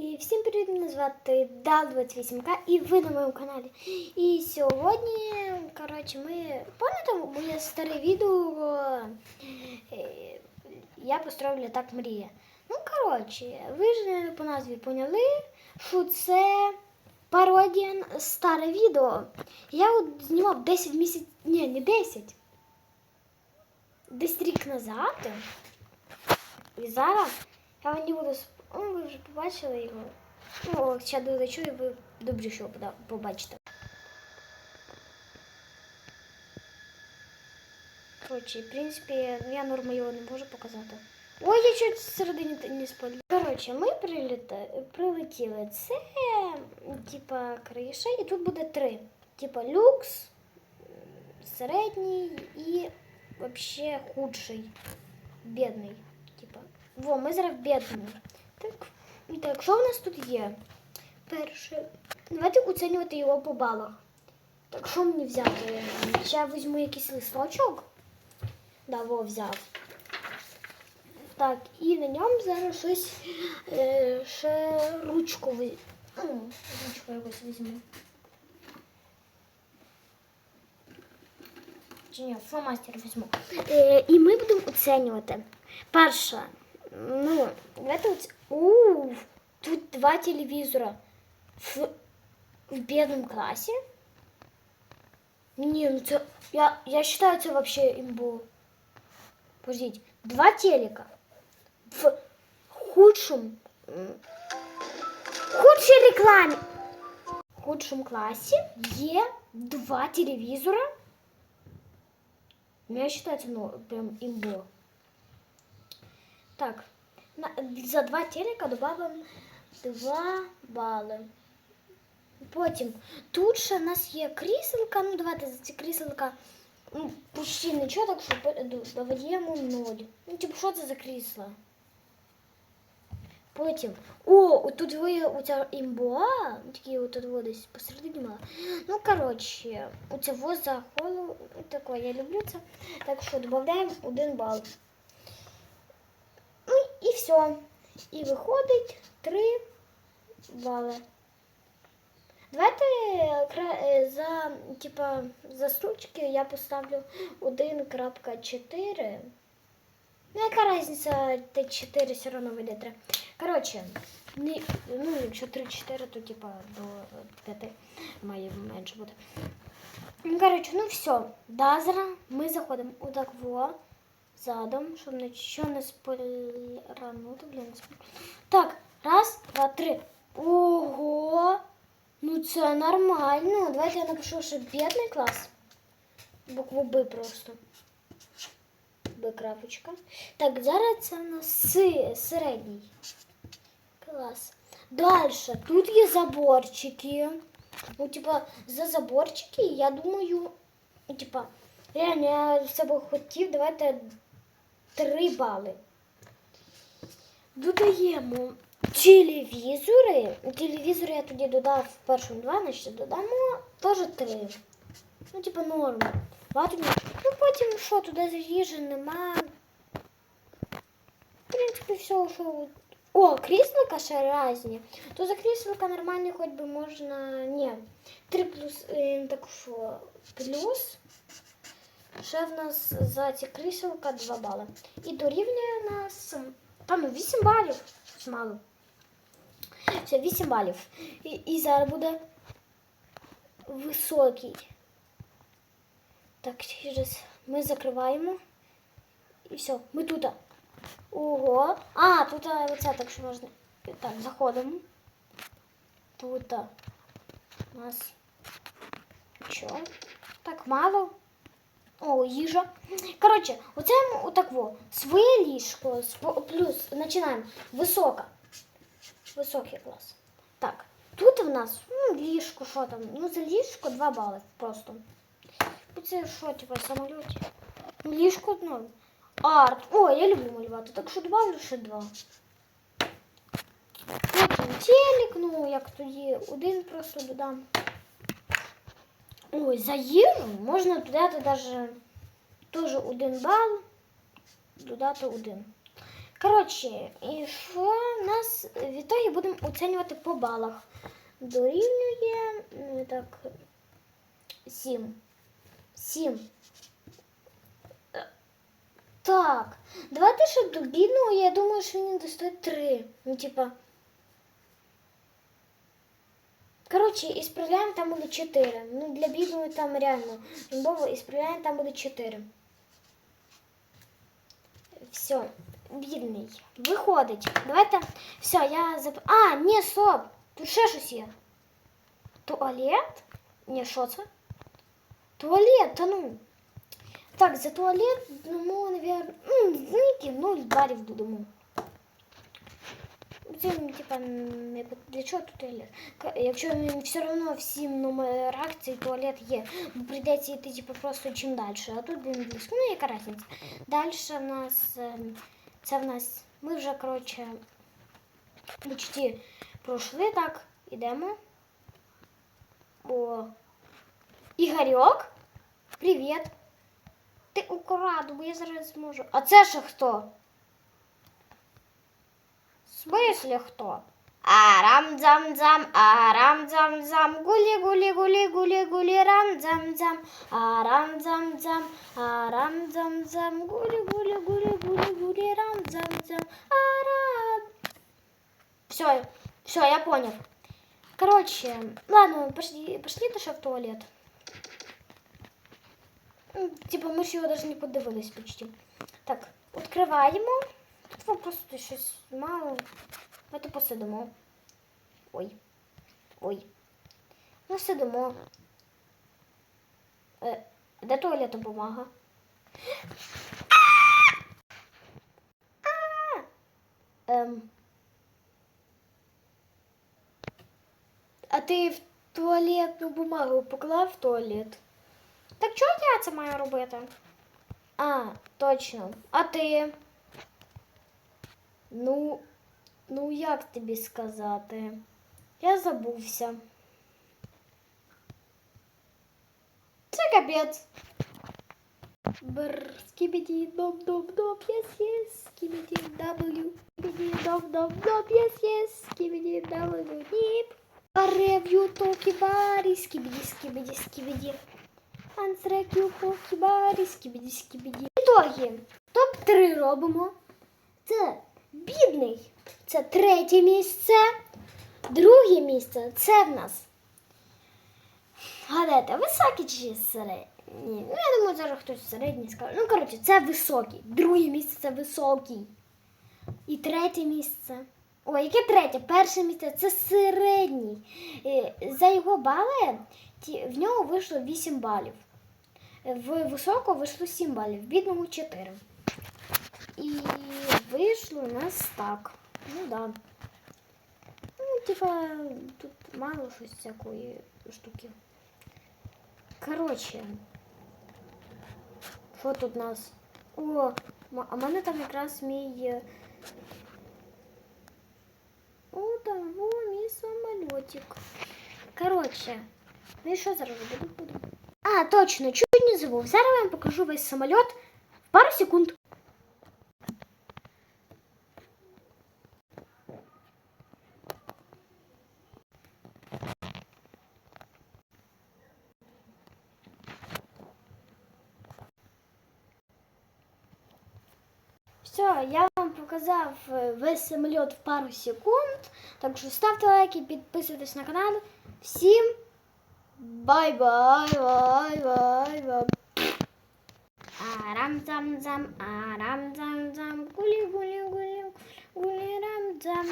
І всім привіт, мене звати Дал28К і ви на моєму каналі. І сьогодні, коротше, ми пам'ятаєте моє старе відео е, Я построїв літак мрія. Ну, коротше, ви ж по назві поняли, що це пародія старе відео. Я от знімав 10 місяців, ні, не 10. Десь рік назад. І зараз я вам не буду ну, ви вже побачили його. Ну, ще додачу, і ви добре, що пода- побачите. Коротше, в принципі, ну, я норму його не можу показати. Ой, я чуть всередині т- не спалю. Коротше, ми приліта... прилетіли. Це типа криша, і тут буде три. Типа люкс, середній і вообще худший. Бідний. Типа. Во, ми зараз бідний. Так, так, що в нас тут є? Перше. Давайте оцінювати його по балах. Так, що мені взяти? Я візьму якийсь листочок. Да, во, взяв. Так, і на ньому зараз щось е, ще ручку ви... ну, ручку якось візьму. Чи ні, фломастер візьму. Е, і ми будемо оцінювати. Перше, ну, давайте оце... Ууу, тут два телевізора в, в бідному класі. Ні, ну це, я, я считаю, це вообще імбу. Подождіть, два телека в худшому, м, худшій рекламі. В худшому класі є два телевізора. Ну, я считаю, це ну, прям імбо. Так, на, за два телека добавимо 2 бали. Потім тут ще в нас є кріселка. Ну, давайте за ці кріселка ну, почти нічого, так що доведемо 0. Ну, типу, що це за крісла? Потім. О, тут ви оця імбуа, такі от тут десь посередині мала. Ну, коротше, оце воз за холу, таке, я люблю це. Так що додаємо 1 бал. Все. І виходить 3 бали. Давайте е, за, типа, за строчки я поставлю 1.4. Ну, яка різниця, Т4 все одно вийде 3. Коротше, не, ну, якщо 3-4, то типа до 5 має менше бути. Ну, коротше, ну все. Дазра, ми заходимо отак во задом, щоб нічого не спойлранути. Блін, не спойль... Так, раз, два, три. Ого! Ну це нормально. Давайте я напишу, що бідний клас. Букву Б просто. Б крапочка. Так, зараз це у нас си- середній клас. Далі. Тут є заборчики. Ну, типа, за заборчики, я думаю, ну, типа, реально, я з себе хотів, давайте 3 бали. Додаємо телевізори. Телевізори я тоді додав в першому 2, значить додамо теж 3. Ну, типа, норм. Багато. Ну, потім що, туди їжі нема. В принципі, все, що. О, кріслика ще різні. То за кріслика нормальні хоч би можна. Ні. 3 плюс е, так що плюс. Ще в нас за ці кріселка 2 бали. І дорівнює нас. Та ну 8 балів. Мало. Все, 8 балів. І, і зараз буде високий. Так, через ми закриваємо. І все, ми тут. Ого. А, тут а, оце так що можна. Так, заходимо. Тут у нас. Що? Так мало. О, їжа. Коротше, оце отак во. Своє ліжко. Плюс починаємо. Висока. Високий клас. Так. Тут в нас ну, ліжко, що там? Ну, за ліжко 2 бали просто. Ну, Це що, типа, самоліті? Ну, ліжко одно. Арт. О, я люблю малювати, так що добавлю ще два. Потім телек, ну, як тоді, один просто додам. Ой, за їжу можна додати навіть теж один бал, додати один. Коротше, і що нас в ітогі будемо оцінювати по балах. Дорівнює ну, так, 7. 7. Так. Давайте ще до бідного, я думаю, що він достає 3. Ну, типа. Коротше, і справляємо там буде 4. Ну, для бідного там реально. Імбово, і справляємо там буде 4. Все, бідний. Виходить. Давайте. Все, я зап... А, ні, стоп. Тут ще щось є. Туалет? Ні, що це? Туалет, та ну. Так, за туалет, ну, наверное, ну, які 0 балів додамо. Це, ну, типа, не пот- для чого тут туалет? К- Якщо він все одно всім номерах цей туалет є, бо прийдеться йти типу, просто чим далі. А тут він близько, ну яка різниця. Далі в нас, ем, це в нас, ми вже, коротше, почти пройшли, так, ідемо. О, Ігорьок, привіт. Ти украду, бо я зараз зможу. А це ще хто? Арам дзам дзам, гулі гулі гулі гулі гулі рам дзам дзам, арам. Все, все, я понял. Короче, ладно, пошли, пошли ще в туалет. Ну, Типа ми ж його навіть не подивились почти. Так, відкриваємо. Вам просто щось мало. Давайте посидимо. Ой. Ой. Ну, сидимо. Е, де туалетна бумага? Ем. А ти в туалетну бумагу поклав в туалет? Так чого я це маю робити? А, точно. А ти? Ну, ну як тобі сказати? Я забувся. Це капець. Бр, скібіді, доб, доб, доб, єс, єс, скібіді, W, скібіді, доб, доб, доб, єс, єс, скібіді, W, діп. Рев'ю токі барі, скібіді, скібіді, скібіді. Ансрекю покі барі, скібіді, скібіді. Ітоги. Топ-3 робимо. Це бідний. Це третє місце. Друге місце це в нас. Гадайте, високий чи середній? Ну, я думаю, зараз хтось середній скаже. Ну, коротше, це високий. Друге місце це високий. І третє місце. Ой, яке третє? Перше місце це середній. Е, За його бали в нього вийшло 8 балів. В високого вийшло 7 балів, в бідному 4. І вийшло у нас так. Ну да. Ну, типа, тут мало щось всякої штуки. Коротше. Що тут у нас? О, а в мене там якраз мій. О, там, во, мій самолітик. Коротше. Ну і що зараз буду? А, точно, чуть не забув. Зараз я вам покажу весь самоліт в пару секунд. все, я вам показал э, весь самолет в пару секунд. Так что ставьте лайки, подписывайтесь на канал. Всем бай-бай-бай-бай. Арам-зам-зам, арам-зам-зам, гулі-гулі-гулі, гулі-рам-зам.